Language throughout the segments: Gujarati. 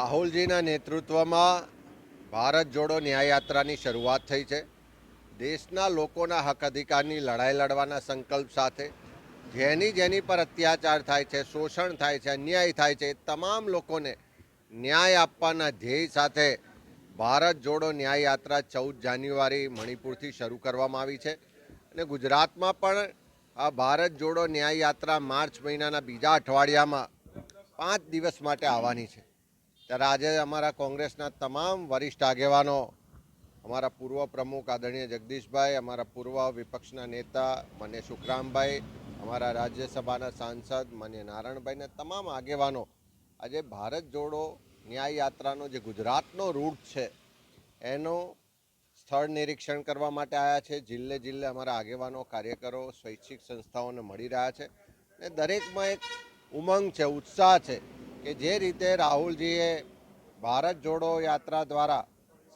રાહુલજીના નેતૃત્વમાં ભારત જોડો ન્યાયયાત્રાની શરૂઆત થઈ છે. દેશના લોકોના હક અધિકારની લડાઈ લડવાના સંકલ્પ સાથે જેની જેની પર અત્યાચાર થાય છે, શોષણ થાય છે, અન્યાય થાય છે તમામ લોકોને ન્યાય આપવાના ધ્યેય સાથે ભારત જોડો ન્યાયયાત્રા ચૌદ જાન્યુઆરી મણિપુરથી શરૂ કરવામાં આવી છે. અને ગુજરાતમાં પણ આ ભારત જોડો ન્યાય યાત્રા માર્ચ મહિનાના બીજા અઠવાડિયામાં પાંચ દિવસ માટે આવવાની છે. ત્યારે આજે અમારા કોંગ્રેસના તમામ વરિષ્ઠ આગેવાનો, અમારા પૂર્વ પ્રમુખ આદરણીય જગદીશભાઈ, અમારા પૂર્વ વિપક્ષના નેતા માન્ય સુખરામભાઈ અમારા રાજ્યસભાના સાંસદ માન્ય નારાયણભાઈને તમામ આગેવાનો, આજે ભારત જોડો ન્યાય યાત્રાનો જે ગુજરાતનો રૂટ છે, એનો સ્થળ નિરીક્ષણ કરવા માટે આવ્યા છે. જિલ્લે જિલ્લે અમારા આગેવાનો, કાર્યકરો, સ્વૈચ્છિક સંસ્થાઓને મળી રહ્યા છે. અને દરેકમાં એક ઉમંગ છે, ઉત્સાહ છે. કે જે રીતે રાહુલજીએ ભારત જોડો યાત્રા દ્વારા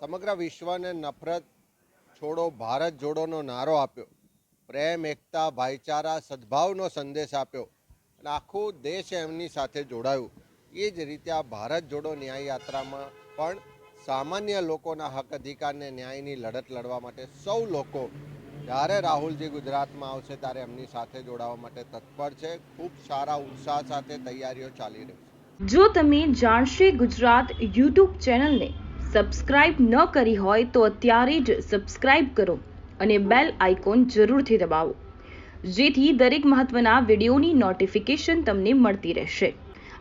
સમગ્ર વિશ્વને નફરત છોડો ભારત જોડોનો નારો આપ્યો. પ્રેમ, એકતા, ભાઈચારા, સદભાવનો સંદેશ આપ્યો અને આખું દેશ એમની સાથે જોડાયું. એ જ રીતે આ ભારત જોડો ન્યાય યાત્રામાં પણ સામાન્ય લોકોના હક અધિકારને ન્યાયની લડત લડવા માટે સૌ લોકો જ્યારે રાહુલજી ગુજરાતમાં આવશે ત્યારે એમની સાથે જોડાવા માટે તત્પર છે. ખૂબ સારા ઉત્સાહ સાથે તૈયારીઓ ચાલી રહી છે. જો તમે જાણશે ગુજરાત યુટ્યુબ ચેનલને સબસ્ક્રાઇબ ન કરી હોય તો અત્યારે જ સબસ્ક્રાઇબ કરો અને બેલ આઇકોન જરૂરથી દબાવો. જેથી દરેક મહત્વના વિડીયોની નોટિફિકેશન તમને મળતી રહેશે.